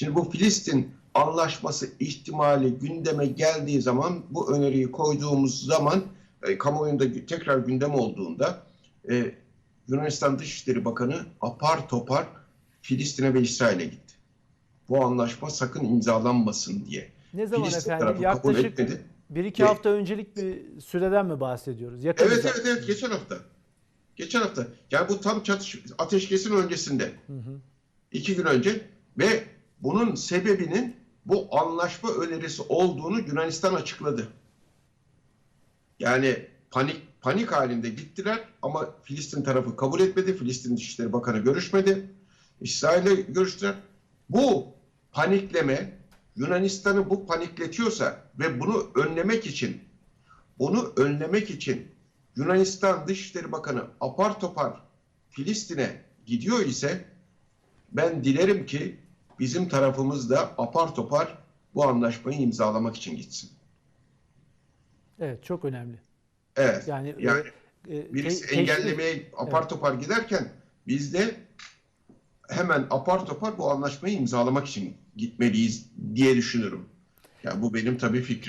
Şimdi bu Filistin anlaşması ihtimali gündeme geldiği zaman bu öneriyi koyduğumuz zaman e, kamuoyunda tekrar gündem olduğunda e, Yunanistan Dışişleri Bakanı apar topar Filistin'e ve İsrail'e gitti. Bu anlaşma sakın imzalanmasın diye. Ne zaman Filistin efendim? Yaklaşık bir iki Ve- hafta öncelik bir süreden mi bahsediyoruz? Yakın Evet evet evet geçen hafta. Geçen hafta. Yani bu tam çatış ateşkesin öncesinde. Hı hı. iki gün önce ve bunun sebebinin bu anlaşma önerisi olduğunu Yunanistan açıkladı. Yani panik panik halinde gittiler ama Filistin tarafı kabul etmedi. Filistin Dışişleri Bakanı görüşmedi. İsrail'le görüştüler. Bu panikleme Yunanistan'ı bu panikletiyorsa ve bunu önlemek için bunu önlemek için Yunanistan Dışişleri Bakanı apar topar Filistin'e gidiyor ise ben dilerim ki bizim tarafımız da apar topar bu anlaşmayı imzalamak için gitsin. Evet çok önemli. Evet. Yani, Yani e, e, birisi teşvik- engellemeye apar topar giderken biz de hemen apar topar bu anlaşmayı imzalamak için gitmeliyiz diye düşünürüm. Yani bu benim tabii fikrim.